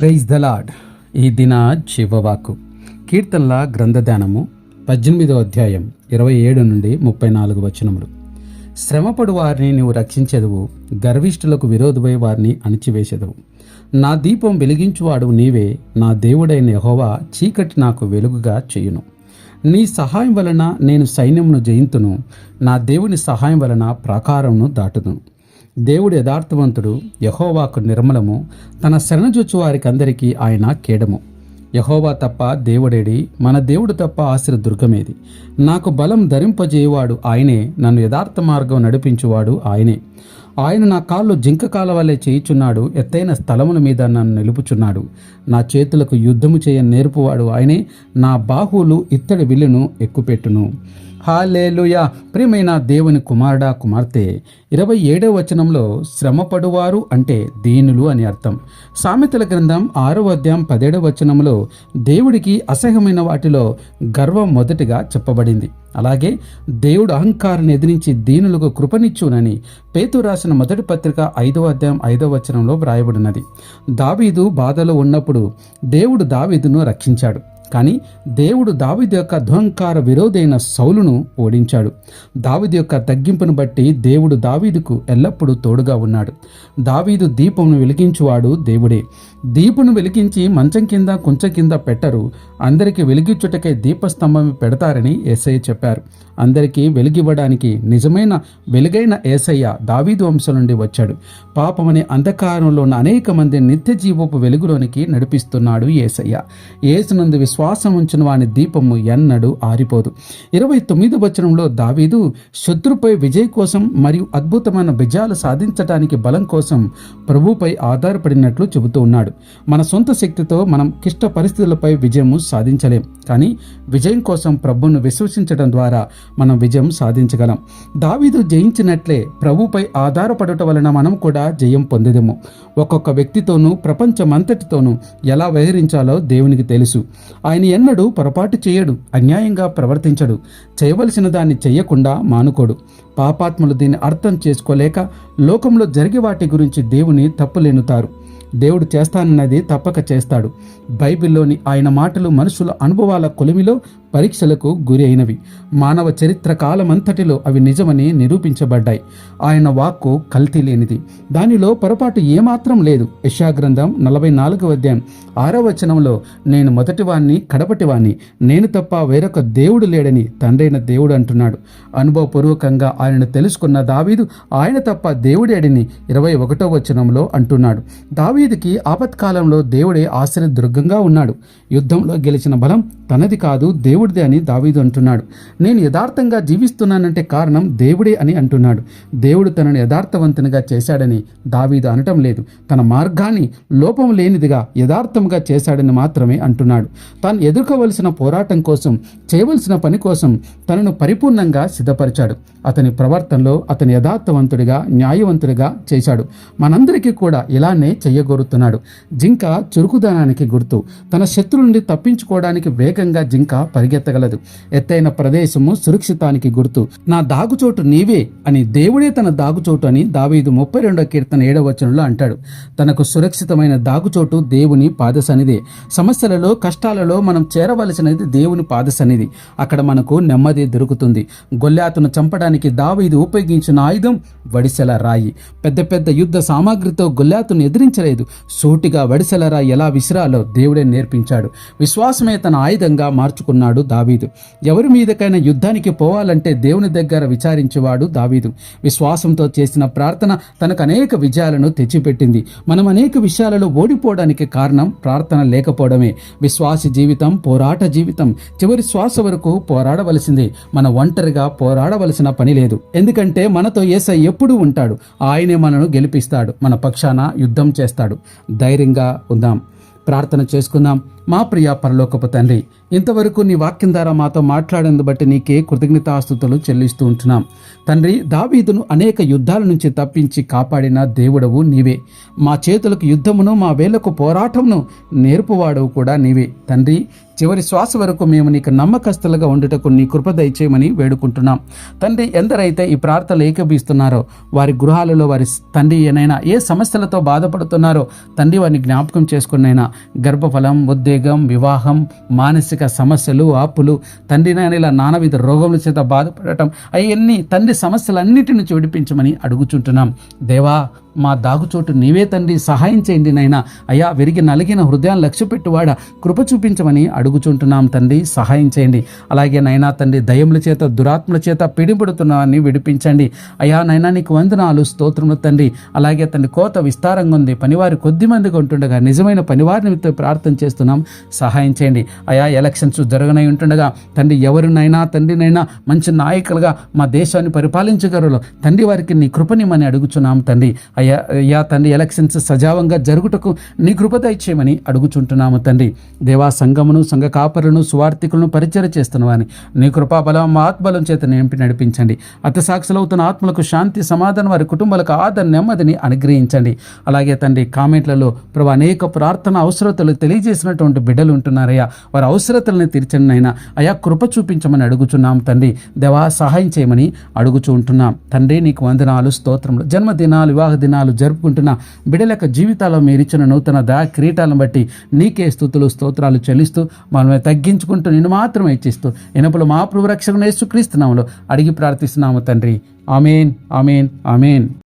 Praise the lord ఈ దిన చివవాకు కీర్తనల గ్రంథధ్యానము పద్దెనిమిదో అధ్యాయం ఇరవై ఏడు నుండి ముప్పై నాలుగు వచనములు. శ్రమపడు వారిని నీవు రక్షించెదవు గర్విష్ఠులకు విరోధమై వారిని అణిచివేసేదవు. నా దీపం వెలిగించువాడు నీవే నా దేవుడైన యహోవా చీకటి నాకు వెలుగుగా చేయును. నీ సహాయం వలన నేను సైన్యమును జయింతును నా దేవుని సహాయం వలన ప్రాకారమును దాటుదును. దేవుడు యథార్థవంతుడు యహోవాకు నిర్మలము తన శరణజొచ్చు వారికి అందరికీ ఆయన కేడము. యహోవా తప్ప దేవుడేడి మన దేవుడు తప్ప ఆశ్ర దుర్గమేది. నాకు బలం ధరింపజేయువాడు ఆయనే నన్ను యథార్థ మార్గం నడిపించువాడు ఆయనే. ఆయన నా కాళ్ళు జింక కాల వల్లే చేయుచున్నాడు ఎత్తైన స్థలముల మీద నన్ను నిలుపుచున్నాడు. నా చేతులకు యుద్ధము చేయ నేర్పువాడు ఆయనే నా బాహువులు ఇత్తడి విల్లును ఎక్కుపెట్టును. హాలేలుయా. ప్రియమైన దేవుని కుమారుడా కుమార్తె ఇరవై ఏడవ వచనంలో శ్రమపడువారు అంటే దీనులు అని అర్థం. సామెతల గ్రంథం ఆరో అధ్యాయం పదేడవ వచనంలో దేవుడికి అసహ్యమైన వాటిలో గర్వం మొదటిగా చెప్పబడింది. అలాగే దేవుడు అహంకారాన్ని ఎదిరించి దీనులకు కృపనిచ్చునని పేతు రాసిన మొదటి పత్రిక ఐదవ అధ్యాయం ఐదవ వచనంలో వ్రాయబడినది. దావీదు బాధలో ఉన్నప్పుడు దేవుడు దావీదును రక్షించాడు. కానీ దేవుడు దావిది యొక్క ధ్వంకార విరోధైన సౌలును ఓడించాడు. దావిది యొక్క తగ్గింపును బట్టి దేవుడు దావీదుకు ఎల్లప్పుడూ తోడుగా ఉన్నాడు. దావీదు దీపమును వెలిగించువాడు దేవుడే. దీపును వెలిగించి మంచం కింద కుంచం కింద పెట్టరు. అందరికీ వెలిగించుటకై దీపస్తంభం పెడతారని ఏసయ్య చెప్పారు. అందరికీ వెలిగివ్వడానికి నిజమైన వెలుగైన ఏసయ్య దావీదు వంశం నుండి వచ్చాడు. పాపమనే అంధకారంలో ఉన్న అనేక మంది నిత్య జీవపు వెలుగులోనికి నడిపిస్తున్నాడు ఏసయ్య. ఏసునందు విశ్వాసం ఉంచిన వాని దీపము ఎన్నడూ ఆరిపోదు. ఇరవై తొమ్మిది వచనంలో దావీదు శత్రుపై విజయ కోసం మరియు అద్భుతమైన విజయాలు సాధించడానికి బలం కోసం ప్రభుపై ఆధారపడినట్లు చెబుతూ ఉన్నాడు. మన సొంత శక్తితో మనం క్లిష్ట పరిస్థితులపై విజయము సాధించలేం. కానీ విజయం కోసం ప్రభును విశ్వసించడం ద్వారా మనం విజయం సాధించగలం. దావీదు జయించినట్లే ప్రభుపై ఆధారపడటం వలన మనం కూడా జయం పొందేదేమో. ఒక్కొక్క వ్యక్తితోనూ ప్రపంచమంతటితోనూ ఎలా వ్యవహరించాలో దేవునికి తెలుసు. ఆయన ఎన్నడూ పొరపాటు చేయడు అన్యాయంగా ప్రవర్తించడు. చేయవలసిన దాన్ని చెయ్యకుండా మానుకోడు. పాపాత్ములు దీన్ని అర్థం చేసుకోలేక లోకంలో జరిగే వాటి గురించి దేవుని తప్పులేనుతారు. దేవుడు చేస్తానన్నది తప్పక చేస్తాడు. బైబిల్లోని ఆయన మాటలు మనుషుల అనుభవాల కొలిమిలో పరీక్షలకు గురి అయినవి మానవ చరిత్ర కాలమంతటిలో అవి నిజమని నిరూపించబడ్డాయి. ఆయన వాక్కు కల్తీ లేనిది. దానిలో పొరపాటు ఏమాత్రం లేదు. యశాగ్రంథం నలభై నాలుగవ అధ్యాయం ఆరవ వచనంలో నేను మొదటివాణ్ణి కడపటివాణ్ణి. నేను తప్ప వేరొక దేవుడు లేడని తండ్రైన దేవుడు అంటున్నాడు. అనుభవపూర్వకంగా ఆయనను తెలుసుకున్న దావీదు ఆయన తప్ప దేవుడేడని ఇరవై ఒకటో వచనంలో అంటున్నాడు. దావీదుకి ఆపత్కాలంలో దేవుడే ఆశ్రయ దుర్గంగా ఉన్నాడు. యుద్ధంలో గెలిచిన బలం తనది కాదు దేవుడిదే అని దావీదు అంటున్నాడు. నేను యథార్థంగా జీవిస్తున్నానంటే కారణం దేవుడే అని అంటున్నాడు. దేవుడు తనను యథార్థవంతునిగా చేశాడని దావీదు అనటం లేదు. తన మార్గాన్ని లోపం లేనిదిగా యథార్థంగా చేశాడని మాత్రమే అంటున్నాడు. తాను ఎదుర్కోవలసిన పోరాటం కోసం చేయవలసిన పని కోసం తనను పరిపూర్ణంగా సిద్ధపరిచాడు. అతని ప్రవర్తనలో అతని యథార్థవంతుడిగా న్యాయవంతుడిగా చేశాడు. మనందరికీ కూడా ఇలానే చేయగోరుతున్నాడు జింక చురుకుదనానికి గుర్తు. తన శత్రు నుండి తప్పించుకోవడానికి వేగంగా జింక పరిగెత్తగలదు. ఎత్తైన ప్రదేశము సురక్షితానికి గుర్తు. నా దాగుచోటు నీవే అని దేవుడే తన దాగుచోటు అని దావీదు ముప్పై రెండో కీర్తన ఏడవ వచనంలో అంటాడు. తనకు సురక్షితమైన దాగుచోటు దేవుని పాదసన్నిధి. సమస్యలలో కష్టాలలో మనం చేరవలసినది దేవుని పాదసన్నిధి. అక్కడ మనకు నెమ్మది దొరుకుతుంది. గొల్లాతును చంపడానికి దావీదు ఉపయోగించిన ఆయుధం వడిసెల రాయి. పెద్ద పెద్ద యుద్ధ సామాగ్రితో గొల్లాతును ఎదిరించలేదు. సూటిగా వడిసెల ఎలా విసిరాలో దేవుడే నేర్పించాడు. విశ్వాసమే తన ఆయుధంగా మార్చుకున్నాడు దావీదు. ఎవరి మీదకైనా యుద్ధానికి పోవాలంటే దేవుని దగ్గర విచారించేవాడు దావీదు. విశ్వాసంతో చేసిన ప్రార్థన తనకు అనేక విజయాలను తెచ్చిపెట్టింది. మనం అనేక విషయాలలో ఓడిపోవడానికి కారణం ప్రార్థన లేకపోవడమే. విశ్వాస జీవితం పోరాట జీవితం. చివరి శ్వాస వరకు పోరాడవలసిందే. మన ఒంటరిగా పోరాడవలసిన పని లేదు. ఎందుకంటే మనతో ఏసై ఎప్పుడూ ఉంటాడు. ఆయనే మనను గెలిపిస్తాడు. మన పక్షాన యుద్ధం చేస్తాడు. ధైర్యంగా ఉందాం. ప్రార్థన చేసుకుందాం. మా ప్రియ పరలోకపు తండ్రి ఇంతవరకు నీ వాక్యం ద్వారా మాతో మాట్లాడేందు బట్టి నీకే కృతజ్ఞతాస్తుతులు చెల్లిస్తూ ఉంటున్నాం. తండ్రి దావీదును అనేక యుద్ధాల నుంచి తప్పించి కాపాడిన దేవుడవు నీవే. మా చేతులకు యుద్ధమును మా వేలకు పోరాటమును నేర్పువాడవు కూడా నీవే. తండ్రి చివరి శ్వాస వరకు మేము నీకు నమ్మకస్తులుగా ఉండటకు నీ కృప దయచేయమని వేడుకుంటున్నాం. తండ్రి ఎందరైతే ఈ ప్రార్థనలు ఏకీభిస్తున్నారో వారి గృహాలలో వారి తండ్రి ఏనైనా ఏ సమస్యలతో బాధపడుతున్నారో తండ్రి వారిని జ్ఞాపకం చేసుకున్నైనా గర్భఫలం ఉద్వేగం వివాహం మానసిక సమస్యలు ఆపులు తండ్రి నాయన ఇలా నానవిధ రోగముల చేత బాధపడటం అవన్నీ తండ్రి సమస్యలన్నిటిని చూడిపించమని అడుగుచుంటున్నాం. దేవా మా దాగుచోటు నీవే తండ్రి సహాయం చేయండి నైనా అయ్యా విరిగి నలిగిన హృదయాన్ని లక్ష్యపెట్టువాడ కృప చూపించమని అడుగుచుంటున్నాం తండ్రి సహాయం చేయండి. అలాగే నైనా తండ్రి దయముల చేత దురాత్మల చేత పిడిపడుతున్నాన్ని విడిపించండి. అయ్యా నైనా నీకు వందనాలు స్తోత్రములు తండ్రి. అలాగే తండ్రి కోత విస్తారంగా ఉంది. పనివారి కొద్ది మందిగా ఉంటుండగా నిజమైన పనివారి నిమిత్తం ప్రార్థన చేస్తున్నాం. సహాయం చేయండి. అయా ఎలక్షన్స్ జరగనై ఉంటుండగా తండ్రి ఎవరినైనా తండ్రినైనా మంచి నాయకులుగా మా దేశాన్ని పరిపాలించగలరు. తండ్రి వారికి నీ కృపనిమని అడుగుచున్నాం తండ్రి. అయ్యా అయ్యా తండ్రి ఎలక్షన్స్ సజావంగా జరుగుటకు నీ కృప దయచేయమని అడుగుచుంటున్నాము తండ్రి. దేవా సంఘమును సంఘ కాపరులను సువార్థికులను పరిచయం చేస్తున్నవాని నీ కృపాబలం మా ఆత్మలం చేత నింపి నడిపించండి. అతసాక్షులవుతున్న ఆత్మలకు శాంతి సమాధానం వారి కుటుంబాలకు ఆదర నెమ్మదిని అనుగ్రహించండి. అలాగే తండ్రి కామెంట్లలో ప్రభు అనేక ప్రార్థన అవసరతలు తెలియజేసినటువంటి బిడ్డలు ఉంటున్నారయ్యా. వారి అవసరతలను తీర్చండి అయినా అయా కృప చూపించమని అడుగుచున్నాం తండ్రి. దేవా సహాయం చేయమని అడుగుచూ ఉంటున్నాం తండ్రి నీకు వందనాలు స్తోత్రములు. జన్మదినాలు వివాహ దినాలు జరుపుకుంటున్న బిడ్డల యొక్క జీవితాల్లో మీరు ఇచ్చిన నూతన దా క్రీటాలను బట్టి నీకే స్థుతులు స్తోత్రాలు చెల్లిస్తూ మనమే తగ్గించుకుంటూ నిన్ను మాత్రమే ఇచ్చిస్తూ ఇనపులు మా ప్రభు రక్షకుని యేసుక్రీస్తునాములో అడిగి ప్రార్థిస్తున్నాము తండ్రి. Amen amen amen.